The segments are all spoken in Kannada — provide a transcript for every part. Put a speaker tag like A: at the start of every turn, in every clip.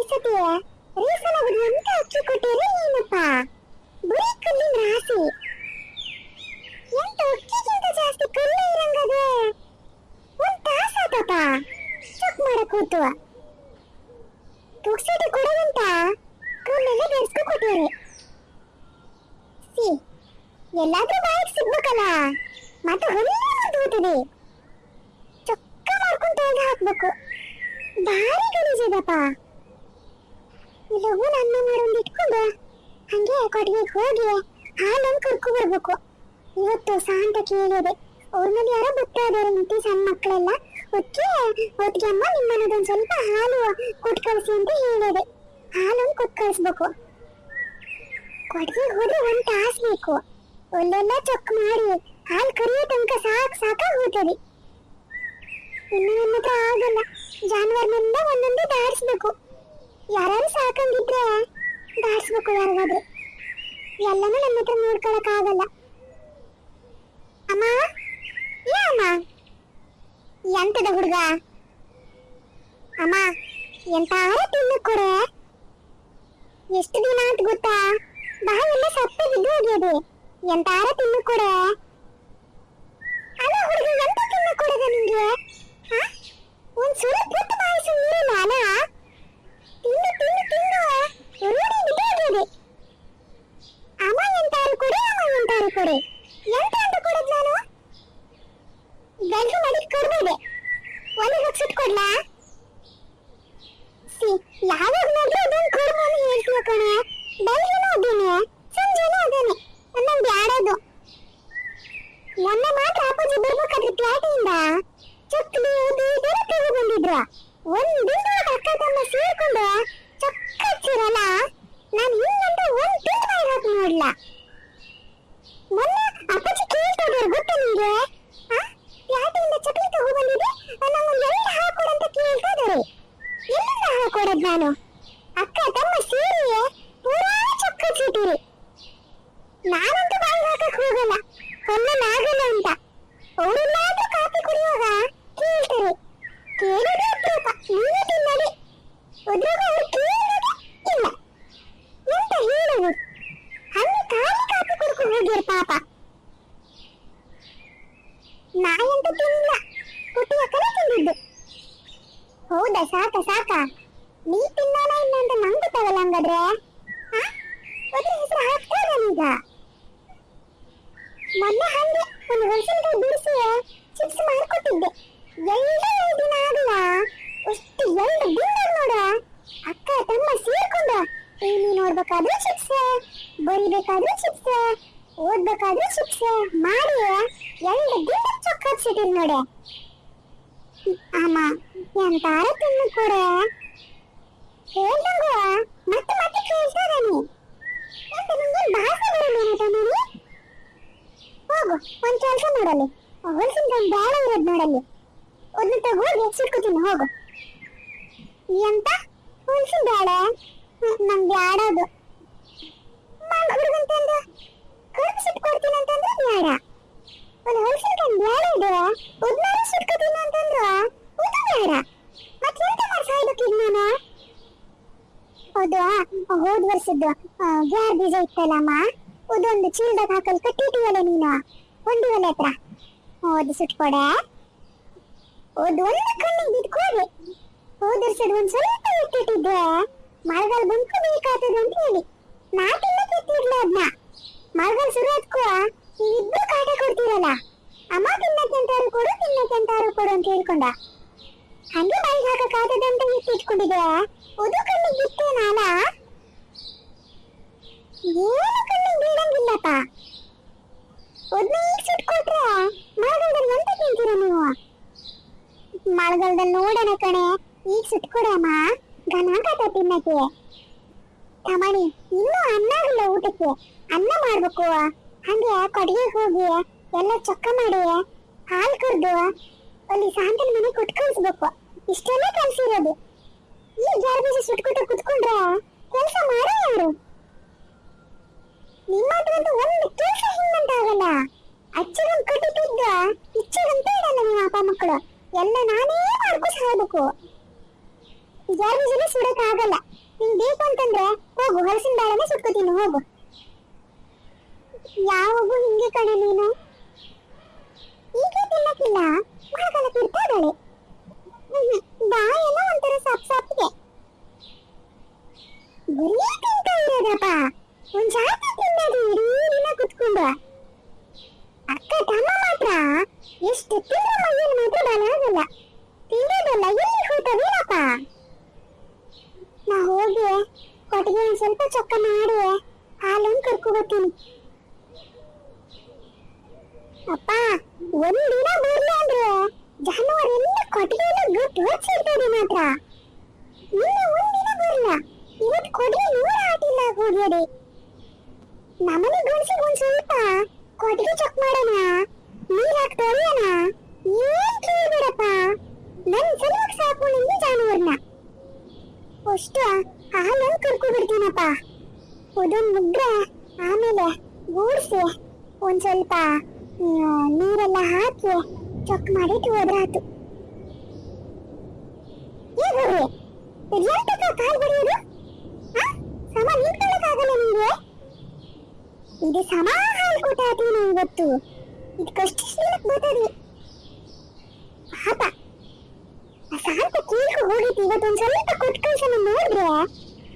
A: ರೀಸನ್ ಆಗುದು ಅಂತ ಅಕ್ಕಿ ಕೊಟ್ಟರೆ ಏನಪ್ಪ ಬುರಿ ಕಲ್ಲಿನ ರಾಸಿ ಎಂತ ಅಕ್ಕಿಗಿಂತ ಜಾಸ್ತಿ ಕಲ್ಲು ಇರಂಗದೆ, ಒಂದ್ ತಾಸ ಆತಪ್ಪ ಚೆಕ್ ಮಾಡ ಕೂತು. ತುಕ್ಸಿಟಿ ಕೊಡವಂತ ಕಲ್ಲೆಲ್ಲ ಬೆರೆಸ್ಕೊ ಕೊಟ್ಟಿರಿ. ಸಿ, ಎಲ್ಲಾದ್ರೂ ಬಾಯಿಗೆ ಸಿಗ್ಬೇಕಲ್ಲ? ಮತ್ತೆ ಹೊಲ್ಲ ಹೋಗ್ತದೆ ಚೊಕ್ಕ ಮಾಡ್ಕೊಂಡು ತೆಗೆದು ಹಾಕ್ಬೇಕು. ಭಾರಿ ಗಲೀಜಿದಪ್ಪ ಇಲ್ಲವೂ ನನ್ನ ಮಾಡೊಂದು ಇಟ್ಕೊಂಡು. ಹಂಗೆ ಕೊಟ್ಟಿಗೆ ಹೋಗಿ ಹಾಲನ್ನು ಕರ್ಕೊ ಬರ್ಬೇಕು. ಇವತ್ತು ಸಾಂತ ಕೇಳಿದೆ. ಅವ್ರ ಮನೆ ಯಾರೋ ಬರ್ತಾ ಇದಾರೆ ಸಣ್ಣ ಮಕ್ಕಳೆಲ್ಲ. ಒಟ್ಟಿಗೆ ಒಟ್ಟಿಗೆ ಅಮ್ಮ ಒಂದು ಸ್ವಲ್ಪ ಹಾಲು ಕೊಟ್ಟು ಕಳಿಸಿ ಅಂತ ಹೇಳಿದೆ. ಹಾಲನ್ನು ಕೊಟ್ಟು ಕಳಿಸ್ಬೇಕು ಕೊಟ್ಟಿಗೆ ಹೋದ್ರೆ ಒಂದು ತಾಸು ಬೇಕು. ಚೊಕ್ ಮಾಡಿ, ಹಾಲು ಕರಿಯೋ ತನಕ ಸಾಕು ಸಾಕಾಗಿ ಹೋಗ್ತದೆ. ಇನ್ನು ನನ್ನ ಹತ್ರ ಆಗಲ್ಲ. ಜಾನುವಾರಿನಿಂದ ಒಂದೊಂದೇ ದಾರಿಸ್ಬೇಕು ಯಾರು ಸಾಕಂಗಿದ್ರೆ ದಾರಿಸ್ಬೇಕು ಯಾರಿಗಾದ್ರೆ. ಎಲ್ಲನೂ ನಮ್ಮ ಹತ್ರ ನೋಡ್ಕೊಳಕ್ ಆಗಲ್ಲ ಅಮ್ಮ? ಏ ಅಮ್ಮ? ಎಂತದ ಹುಡುಗ? ಅಮ್ಮ ಎಂತಾರ ತಿನ್ನ ಕೊಡೆ ಎಷ್ಟು ದಿನ ಅಂತ ಗೊತ್ತಾ? ಬಾವೆಲ್ಲ ಸತ್ತ ಬಿದ್ದು ಹೋಗ್ಯದೆ. ಎಂತಾರ ತಿನ್ನ ಕೊಡೆ ಅಲ್ಲ ಹುಡುಗ, ಎಂತ ತಿನ್ನ ಕೊಡದ ನಿಂಗೆ? ಒಂದ್ ಸ್ವಲ್ಪ ಹೊತ್ತು ಬಾಯಿ ಸುಮ್ಮನಿರಲ್ಲ ಅಲ್ಲ ತಿನ್ನು ತಿನ್ನು ತಿನ್ನು ರೂಢಿ ಬಿದ್ದೋಗಿದೆ ಅಮ್ಮ ಎಂತಾರು ಕೊಡೆ ಅಮ್ಮ ಎಂತಾರು ಕೊಡೆ ಎಂತ ಅಂತ ಕೊಡದ್ ನಾನು? ಗಂಟು ಮಾಡಿ ಕೊಡ್ಬೋದೆ ಒಂದು ಲಕ್ಷ ಕೊಡ್ಲಾ? ಯಾವಾಗ ನೋಡಿದ್ರು ಅದನ್ನ ಕೊಡ್ಬೋ ಅಂತ ಹೇಳ್ತೀಯ ಕಣ. ಅದೇನೆ ಸಂಜೆನೂ ಅದೇನೆ. ನಂಗೆ ಬ್ಯಾಡದು. ಮೊನ್ನೆ ಮಾತ್ರ ಅಪ್ಪಾಜಿ ಬರ್ಬೇಕಾದ್ರೆ ಪ್ಲಾಟಿಯಿಂದ ಚಕ್ಲಿ ಓದಿ ಬೇರೆ ತಗೋ ಬಂದಿದ್ರು. ಒಂದ್ ದಿನದೊಳಗೆ ಅಕ್ಕ ತಮ್ಮ ಸೇರ್ಕೊಂಡು ಚಕ್ಕ ಹಚ್ಚಿರಲ್ಲ? ನಾನು ಇನ್ನೊಂದು ಒಂದ್ ತಿಂಗ್ ನೋಡ್ಲಾ ಹಾಕಿ ನೋಡ್ಲ? ಮೊನ್ನೆ ಅಪ್ಪಾಜಿ ಕೇಳ್ತಾ ಇದ್ದಾರೆ, ಗೊತ್ತಾ ನಿಂಗೆ? ಪ್ಲಾಟಿಯಿಂದ ಚಕ್ಲಿ ತಗೋ ಬಂದಿದ್ದೆ? ನಂಗೊಂದು ಎರಡು ಹಾಕೊಡು ಅಂತ ಕೇಳ್ತಾ ಇದ್ದಾರೆ. ಎಲ್ಲಿಂದ ಹಾಕೊಡೋದು ನಾನು ಅಕ್ಕ ತಮ್ಮ ಸೇರಿ ಪೂರಾ ಚಕ್ಕ ಹಚ್ಚಿಟ್ಟಿರಿ ನಾನಂತೂ ಬಾಯಿ ಹಾಕಕ್ ಹೋಗಲ್ಲ ಒಮ್ಮೆ ಆಗಲ್ಲ ಅಂತ ಅವರೆಲ್ಲಾದ್ರೂ ಕಾಫಿ ಕುಡಿಯುವಾಗ ಕೇಳ್ತಾರೆ ಕೇಳೋದೇ ಅಪರೂಪ ನೀವೇ ತಿನ್ನೋದೆ ಅದ್ರಾಗ ಅವ್ರು ಕೇಳೋದೇ ಇಲ್ಲ ಎಂತ ಹೇಳೋದು ಹಂಗೆ ಖಾಲಿ ಕಾಫಿ ಕುಡ್ಕೊಂಡು ಹೋಗ್ಯಾರ ಪಾಪ ನಾಯಂತ ತಿನ್ನಿಲ್ಲ ಕುಟ್ಟಿಯ ಕಡೆ ತಿಂದಿದ್ದು ಹೌದಾ ಸಾಕ ನೀ ತಿನ್ನೋಣ ಇಲ್ಲ ಅಂತ ನಂಗೆ ಗೊತ್ತಾಗಲ್ಲ ಹಂಗಾದ್ರೆ? ಅದ್ರ ಹೆಸರು ಹಾಕ್ತಾರ ಈಗ ಮೊನ್ನೆ ಹಂಗೆ ಒಂದು ಮೆಣಸಿನಕಾಯಿ ಬಿಡಿಸಿ ಚಿಪ್ಸ್ ಮಾಡ್ಕೊಟ್ಟಿದ್ದೆ ಎಲ್ಲ ದಿನ ಆಗಲ್ಲ. ಅಷ್ಟು ಎರಡು ದಿನ ನೋಡ. ಅಕ್ಕ, ತಮ್ಮ ಸೇರ್ಕೊಂಡು ಟಿವಿ ನೋಡ್ಬೇಕಾದ್ರೂ ಚಿಪ್ಸ್, ಬರಿಬೇಕಾದ್ರೂ ಚಿಪ್ಸ್, ಓದ್ಬೇಕಾದ್ರೂ ಚಿಪ್ಸ್, ಮಾಡಿ ಎರಡು ದಿನ ಚೊಕ್ಕ ಹಚ್ಚಿಟ್ಟಿರ್ ನೋಡಿ. ಅಮ್ಮ ಎಂತಾರ ತಿನ್ನು ಕೂಡ ಹೇಳ್ದಂಗ? ಮತ್ತೆ ಮತ್ತೆ ಕೇಳ್ತಾರ ನೀ ಎಂತ ನಿಂಗೆ ಭಾಷೆ ಬರಲ್ಲ ತಮ್ಮನಿ ಹೋಗು, ಒಂದ್ ಕೆಲಸ ಮಾಡಲ್ಲಿ ಹೊಲಸಿನ ಬೇಡ ಇರೋದ್ ನೋಡಲ್ಲಿ. ಒಂದು ತಗೋಗಿ ಸಿಟ್ಕೋತೀನಿ ಹೋಗು. ಎಂತ? ಹೊಲಸಿನ ಬೇಡ? ನಂಗೆ ಬ್ಯಾಡದು ಮಾಡ್ ಹುಡುಗಂತಂದು? ಕರ್ದು ಸಿಟ್ಕೊಡ್ತೀನಿ ಅಂತಂದ್ರೆ ಬೇಡ. ಒಂದು ಹೊಲಸಿನ ಬೇಡ ಇದೆ. ಉದ್ನಾರು ಸುಟ್ಕೋತೀನಿ ಅಂತಂದ್ರು? ಇದು ಬೇಡ ಮತ್ತೆ ಎಂತ ಮಾಡಿ ಸಾಯ್ಬೇಕೀಗ ನಾನು? ಅದು ಹೋದ್ ವರ್ಷದ್ದು ಗ್ಯಾರ್ ಬೀಜ ಇತ್ತಲ್ಲಮ್ಮ ಅದೊಂದು ಚೀಲದಾಗ ಹಾಕಲ್ ಕಟ್ಟಿಟ್ಟಿವಲ್ಲ ನೀನು. ಒಂದು ಒಲೆ ಹತ್ರ ಅದು ಸುಟ್ಕೊಡೆ. ಅದು ಒಂದು ಕಣ್ಣಿಗೆ ಬಿದ್ಕೋದೆ ಹೋದ ವರ್ಷದ ಒಂದ್ ಸ್ವಲ್ಪ ಇಟ್ಟಿಟ್ಟಿದ್ದೆ. ಮಳೆಗಾಲ ಬಂತು ಬೇಕಾಗ್ತದೆ ಅಂತ ಹೇಳಿ. ನಾ ತಿನ್ನಕ್ಕೆ ಇಟ್ಟಿರ್ಲ ಅದನ್ನ ಮಳೆಗಾಲ ಶುರು ಆದ್ಕೋ ನೀವಿಬ್ರು ಕಾಟ ಕೊಡ್ತೀರಲ್ಲ? ಅಮ್ಮ ತಿನ್ನಕ್ಕೆ ಅಂತಾರು ಕೊಡು, ತಿನ್ನಕ್ಕೆ ಅಂತಾರು ಕೊಡು ಅಂತ ಹೇಳ್ಕೊಂಡ. ಹಂಗೆ ಬಾಯಿ ಹಾಕಕ್ಕಾಗದ ಅಂತ ಒಂದು ಅದು ಕಣ್ಣಿಗೆ ಬಿತ್ತೇನಲ್ಲ ಏನು ಕಣ್ಣಿಗೆ ಬೀಳಂಗಿಲ್ಲಪ್ಪ. ಒದ್ನ ಈಗ ಸುಟ್ಕೊಟ್ರೆ ಮಳೆಗಾಲದಲ್ಲಿ ಎಂತ ತಿಂತೀರ ನೀವು? ಮಳೆಗಾಲದಲ್ಲಿ ನೋಡೋಣ ಕಣೆ, ಈಗ ಸುಟ್ಕೊಡಮ್ಮ ಗನಾಗತ ತಿನ್ನಕ್ಕೆ. ತಮಣಿ, ಇನ್ನೂ ಅನ್ನ ಇಲ್ಲ ಊಟಕ್ಕೆ. ಅನ್ನ ಮಾಡ್ಬೇಕು. ಹಂಗೆ ಕಡಿಗೆ ಹೋಗಿ ಎಲ್ಲ ಚೊಕ್ಕ ಮಾಡಿ ಹಾಲು ಕರೆದು ಅಲ್ಲಿ ಸಾಂತನ ಮನೆ ಕೊಟ್ಟು ಕಳಿಸ್ಬೇಕು ಇಷ್ಟೆಲ್ಲ ಕೆಲಸ ಇರೋದು. ಈ ಗಾರ್ಬೇಜ್ ಬೀಜ ಸುಟ್ಕೊಟ್ಟು ಕುತ್ಕೊಂಡ್ರೆ ಕೆಲಸ ಮಾಡೋ ಯಾರು? ನಿಮ್ಮ ಒಂದು ಕೆಲಸ ಹಿಂಗಂತ ಆಗಲ್ಲ. ಅಚ್ಚಗೊಂದು ಕಟ್ಟಿ ಬಿದ್ದ ಇಚ್ಚಗಂತ ಇಡಲ್ಲ ನಿಮ್ಮ ಅಪ್ಪ ಮಕ್ಕಳು. ಎಲ್ಲ ನಾನೇ ಮಾಡ್ಕೋ ಸಾಯ್ಬೇಕು ಗಾರ್ಬೇಜ್ ಸುಡಕ್ ಆಗಲ್ಲ. ನಿಂಗ್ ಬೇಕು ಅಂತಂದ್ರೆ ಹೋಗು, ಹಲಸಿನ ಬಾಳೆನೆ ಸುಟ್ಕೋತೀನಿ, ಹೋಗು. ಯಾವಾಗೂ ಹಿಂಗೆ ಕಣೆ ನೀನು? ಈಗ ತಿನ್ನಕ್ಕಿಲ್ಲ? ಮಳೆಗಾಲಕ್ಕೆ ಇರ್ತಾ ಇದ್ದಾಳೆ ಬಾಯೆಲ್ಲ ಒಂಥರ ಸಪ್ ಸಪ್ಗೆ ಬರೀ ತಿಂತಾ ಇರೋದಪ್ಪ ಒಂದ್ ಜಾತಿ ತಿನ್ನೋದು ಇಡೀ ದಿನ ಕುತ್ಕೊಂಡು ಅಕ್ಕ ತಮ್ಮ ಮಾತ್ರ ಎಷ್ಟು ತಿಂದ್ರೆ ಮೈಯಲ್ಲಿ ಮಾತ್ರ ಬಲ ಆಗಲ್ಲ ತಿನ್ನೋದಲ್ಲ ಎಲ್ಲಿ ಹೋಗ್ತವೇನಪ್ಪ ನಾ ಹೋಗಿ ಕೊಟ್ಟಿಗೆ ಒಂದ್ ಸ್ವಲ್ಪ ಚೊಕ್ಕ ಮಾಡಿ ಹಾಲೊಂದು ಕರ್ಕೋಬತ್ತೀನಿ ಅಪ್ಪ ಒಂದಿನ ಬರ್ಲಿ ಅಂದ್ರೆ. ಜಾನುವಾರೆಲ್ಲ ಕೊಟ್ಟಿಗೆಲ್ಲ ಗಟ್ಟಿ ಹೊಚ್ಚಿರ್ತದೆ ಮಾತ್ರ. ಇನ್ನು ಒಂದಿನ ಬರ್ಲ. ಇವತ್ತು ಕೊಟ್ಟಿಗೆ ನೂರ ಆಟಿಲ್ಲ ಹೋಗ್ಯದೆ ನಮ್ಮನೆ ಗುಣಿಸಿಗೆ ಒಂದ್ ಸ್ವಲ್ಪ ಕೊಟ್ಟಿಗೆ ಚೊಕ್ ಮಾಡೋಣ. ನೀರ್ ಹಾಕಿ ತೊಳೆಯೋಣ. ಏನ್ ಕೇಳ್ಬೇಡಪ್ಪ. ನನ್ ಸಲುವಾಗಿ ಸಾಕು ನಿಮ್ಗೆ ಜಾನುವಾರನ್ನ ಅಷ್ಟು. ಕರ್ಕೊ ಬರ್ತೀನಪ್ಪ ಅದೊಂದು ಮುಗ್ರೆ ಆಮೇಲೆ ಗೂಡ್ಸಿ ಒಂದ್ ಸ್ವಲ್ಪ ನೀರೆಲ್ಲ ಹಾಕಿ ಚಕ್ ಮಾಡಿ ಹೋದ್ರಾತು ಆ? ಸಮ ಇದು ಸಮ ಹಾಲು ಇವತ್ತು ಹೋಗಿತ್ತು. ಇವತ್ತೊಂದ್ಸಲ ಸ್ವಲ್ಪ ನೋಡಿದ್ರೆ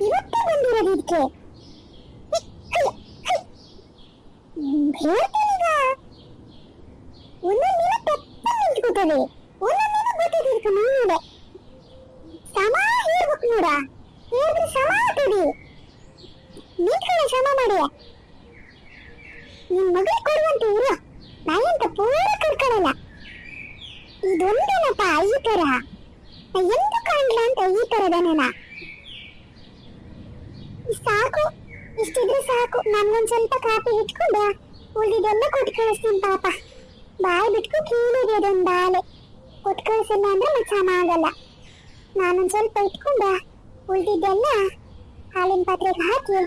A: ಇವತ್ತೇ ಬಂದಿರೋದು ಇದಕ್ಕೆ ಹೇಳ್ತೀನೀಗ ಒಂದೊಂದ್ ದಿನ ಪೆತ್ತ ನಿಂತ್ಕೋತವೆ ಒಂದೊಂದ್ ದಿನ ಗೊತ್ತಿದೆ ಇದಕ್ಕೆ ಮುಂದೆ ಸಮ ಹೇಳ್ಬೇಕು ನೋಡ ಹೇಳಿದ್ರೆ ಸಮ ಆಗ್ತದೆ ನಿಂತ್ಕೊಳ್ಳೋ ಶ್ರಮ ಮಾಡಿ ನಿನ್ ಮಗಳಿಗೆ ಕೊಡುವಂತ ಇರು ನಾಯಂತ ಪೂರ ಕರ್ಕೊಳ್ಳಲ್ಲ ಇದೊಂದೇನಪ್ಪ ಈ ತರ ನಾ ಎಂದು ಕಾಣ್ಲ ಅಂತ ಈ ತರದನೇನ ಸಾಕು. ಇಷ್ಟಿದ್ರೆ ಸಾಕು. ನನ್ಗೊಂದ್ ಸ್ವಲ್ಪ ಕಾಫಿ ಇಟ್ಕೊಂಡು ಉಳಿದೆಲ್ಲ ಕೊಟ್ಟು ಕಳಿಸ್ತೀನಿ ಪಾಪ. ಬಾಯಿ ಬಿಟ್ಕು ಕೀಳಿದೆ ಅದೊಂದು ಬಾಲೆ ಕೊಟ್ಟು ಕಳಿಸಿಲ್ಲ ಅಂದ್ರೆ ಸಮ ಆಗಲ್ಲ. ನಾನೊಂದ್ ಸ್ವಲ್ಪ ಇಟ್ಕೊಂಡು ಉಳಿದಿದ್ದೆಲ್ಲ ಹಾಲಿನ ಪಾತ್ರೆಗೆ ಹಾಕಿ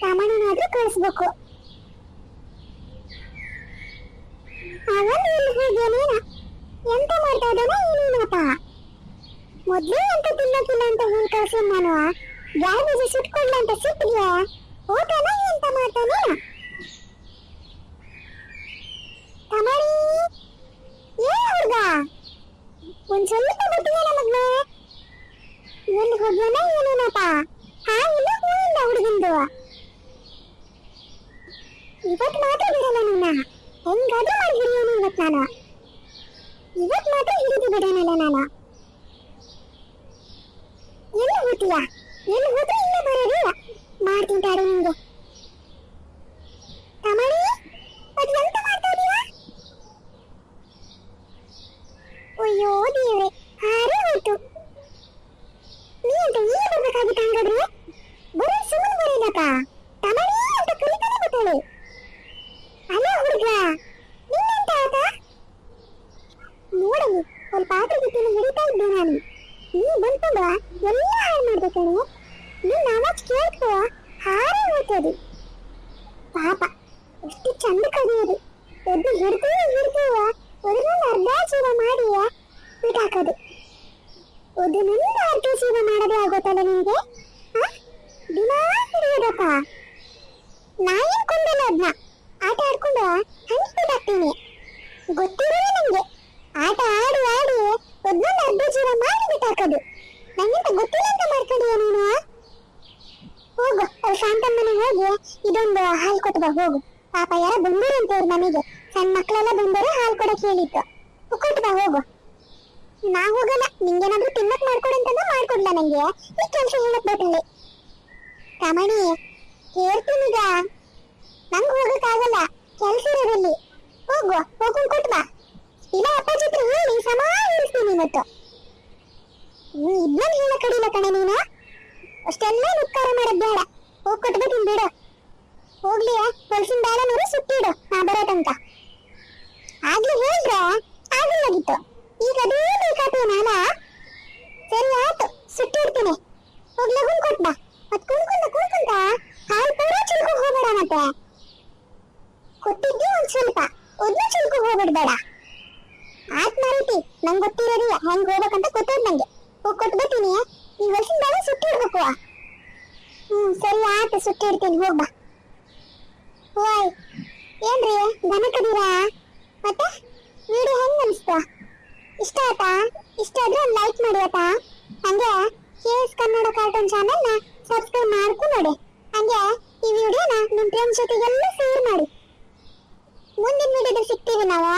A: ಸಾಮಾನ್ಯನಾದ್ರೂ ಕಳಿಸ್ಬೇಕು. ಅವನು ಎಲ್ಲಿ ಹೋಗ್ಯಾನೇನ ಎಂತ ಮಾಡ್ತಾ ಇದ್ದಾನೆ? ಏನೇನಪ್ಪ ಮೊದ್ಲೇ ಎಂತ ತಿನ್ನಕ್ಕಿಲ್ಲ ಅಂತ ಹೇಳಿ ಕಳ್ಸಿ ನಾನು. ಯಾವ ಸುಟ್ಕೊಂಡಂತ ಸಿಟ್ಟಿಗೆ ಹೋತಾನ ಎಂತ ಮಾಡ್ತಾನೆ ತಮರಿ, ಏ ಹುಡ್ಗ? ಒಂದ್ ಸ್ವಲ್ಪ ಗೊತ್ತಿಲ್ಲ ಮಗ್ನ ಎಲ್ಲಿ ಹೋಗ್ಯಾನ ಏನೇನಪ್ಪ ಹಾ ಇಲ್ಲ ಹೂ ಹುಡುಗಿಂದು. ಇವತ್ತು ಮಾತ್ರ ಬಿಡಲ್ಲ ನಿನ್ನ ಹೆಂಗಾದ್ರೂ ಮಾಡಿ ಹಿಡಿಯೋನು ಇವತ್ತು ನಾನು ಇವತ್ತು ಮಾತ್ರ ಹಿಡಿದು ಬಿಡೋಣಲ್ಲ ನಾನು ಎಲ್ಲಿ ಹೋಗ್ತೀಯ ಎಲ್ಲಿ ಹೋದ್ರೆ ಇಲ್ಲೇ ಬರೋದಿಲ್ಲ ಮಾಡ್ತೀನಿ ತಾಡು ನಿಂಗೆ ತಮಣಿ ಅದು ಎಂತ ಮಾಡ್ತಾ ಇದೀಯಾ ಅಯ್ಯೋ ದೇವ್ರೆ ಹಾರೇ ಹೋಯ್ತು ನೀ ಅಂತ ಈಗ ಬರ್ಬೇಕಾಗಿತ್ತು ಹಂಗಾದ್ರೆ ಬರೀ ಸುಮ್ಮನೆ ಬರೀಲಪ್ಪ ತಮಣಿ ಅಂತ ಕಲಿತಾನೆ ಗೊತ್ತಾಳೆ ಅಲ್ಲ ಹುಡುಗ ನಿನ್ನಂತ ಆತ ನೋಡಲಿ ಒಂದು ಪಾತ್ರೆ ಗಿಟ್ಟಿನ ಹಿಡಿತಾ ಇದ್ದೆ ನಾನು ನೀ ಬಂದ್ಕೊಂಡ ಎಲ್ಲ ಹಾಳು ಮಾಡ್ದೆ ಕಣೆ ನಿನ್ನ ಅವಾಜ್ ಕೇಳ್ಕೊ ಹಾರೇ ಹೋಗ್ತದೆ. ಪಾಪ, ಎಷ್ಟು ಚಂದ ಕದಿಯೋದು ಎದ್ದು ಹಿಡ್ದು ಹಿಡ್ದು ಅದ್ರಲ್ಲಿ ಅರ್ಧ ಜೀವ ಮಾಡಿ ಬಿಟ್ಟಾಕೋದು ಅದನ್ನೆಲ್ಲ ಅರ್ಧ ಜೀವ ಮಾಡೋದೇ ಆಗೋತಲ್ಲ ನಿಂಗೆ ಆ? ದಿನ ಹಿಡಿಯೋದಪ್ಪ. ಏನು ಕೊಂಡಲ್ಲ ಅದನ್ನ ಆಟ ಆಡ್ಕೊಂಡು ಹಂಗೆ ಬಿಟ್ಟಾಕ್ತೀನಿ ಗೊತ್ತಿರೋದೇ ನಂಗೆ ಆಟ ಆಡಿ ಆಡಿ ಒಂದೊಂದು ಅರ್ಧ ಜೀವ ಮಾಡಿ ಬಿಟ್ಟಾಕೋದು ನಂಗಿಂತ ಗೊತ್ತಿಲ್ಲ ಅಂತ ಮಾಡ್ಕೊಂಡಿಯ ನೀನು? ಹೋಗು ಅವ್ರು ಶಾಂತಮ್ಮನ ಹೋಗಿ ಇದೊಂದು ಹಾಲು ಕೊಟ್ಟು ಬಾ ಹೋಗು. ಪಾಪ ಯಾರ ಬಂದರು ಅಂತ ಅವ್ರು ಮನೆಗೆ. ಸಣ್ಣ ಮಕ್ಕಳೆಲ್ಲ ಬಂದರು ಹಾಲು ಕೊಡಕ್ಕೆ ಹೇಳಿತ್ತು ಕೊಟ್ಟು ಬಾ, ಹೋಗು. ನಾ ಹೋಗಲ್ಲ, ನಿಂಗೇನಾದ್ರೂ ತಿನ್ನಕ್ ಮಾಡ್ಕೊಡು ಅಂತಂದ್ರೆ ಮಾಡ್ಕೊಡ್ಲ ನಂಗೆ. ಈ ಕೆಲಸ ಹೇಳಕ್ ಬೇಕಲ್ಲಿ ಕಮಣಿ ಹೇಳ್ತೀನೀಗ ನಂಗೆ ಹೋಗಕ್ಕಾಗಲ್ಲ ಕೆಲಸ ಇರೋದಲ್ಲಿ ಹೋಗು ಹೋಗ್ಕೊಂಡು ಕೊಟ್ಟು ಬಾ. ಇಲ್ಲ, ಅಪ್ಪಾಜಿ ಹತ್ರ ಹೇಳಿ ಸಮ ಇರಿಸ್ತೀನಿ ಇವತ್ತು ನೀ ಇದ್ನ ಹೇಳ ಕಡಿಲ ಕಣೆ ನೀನು. ಅಷ್ಟೆಲ್ಲ ಉತ್ಕಾರ ಮಾಡೋದ್ ಬೇಡ. ಹೋಗ್ ಕೊಟ್ಟು ಬರ್ತೀನಿ ಬಿಡು. ಹೋಗ್ಲಿ ಹೊಲಸಿನ ಬೇಳೆನೂರು ಸುಟ್ಟಿಡು. ನಾ ಬರೋ ತನಕ. ಆಗ್ಲೇ ಹೇಳಿದ್ರೆ ಆಗಿಲ್ಲಾಗಿತ್ತು ಈಗ ಅದೇ ಬೇಕಾತೇನಲ್ಲ ಸರಿ ಆಯ್ತು ಸುಟ್ಟಿರ್ತೀನಿ ಹೋಗ್ ಲಗುನ್ ಕೊಟ್ ಬಾ. ಮತ್ ಕುಣ್ಕೊಂಡ ಕುಣ್ಕೊಂಡ? ಹಾಲು ಪೂರ ಚಿಲ್ಕೊಂಡು ಹೋಗ್ಬೇಡ ಕೊಟ್ಟಿದ್ದೆ ಒಂದ್ ಸ್ವಲ್ಪ. ಒದ್ನ ಚಿಲ್ಕು ಹೋಗ್ಬಿಡ್ಬೇಡ. ಆತ್ ಮಾರೈತಿ. ನಂಗೆ ಗೊತ್ತಿರೋದಿಲ್ಲ. ಹೆಂಗ್ ಹೋಗ್ಬೇಕಂತ ಗೊತ್ತದ ನಂಗೆ ಹೋಗ್ ಕೊಟ್ಟು ಬರ್ತೀನಿ ಈ ವರ್ಷದ ಬೇಳೆ ಸುಟ್ಟಿಡ್ಬೇಕು ಸುಟ್ಟಿಡ್ತೀನಿ ಹೋಗ್ ಬಾ. ಓಯ್, ಏನ್ರಿ, ದನ ಕದೀರಾ? ಮತ್ತೆ ವಿಡಿಯೋ ಹೆಂಗ್ ಅನಿಸ್ತಾ ಇಷ್ಟ ಆಯ್ತಾ? ಇಷ್ಟ ಆದ್ರೆ ಲೈಕ್ ಮಾಡಿ, ಆಯ್ತಾ? ಹಂಗೆ ಕೆ ಎಸ್ ಕನ್ನಡ ಕಾರ್ಟೂನ್ ಚಾನೆಲ್ನ ಸಬ್ಸ್ಕ್ರೈಬ್ ಮಾಡ್ಕೊಂಡು ನೋಡಿ. ಹಂಗೆ, ಈ ವಿಡಿಯೋನ ನಿಮ್ಮ ಫ್ರೆಂಡ್ಸ್ ಜೊತೆಗೆಲ್ಲ ಶೇರ್ ಮಾಡಿ. ಮುಂದಿನ ವಿಡಿಯೋದಲ್ಲಿ ಸಿಗ್ತೀವಿ ನಾವು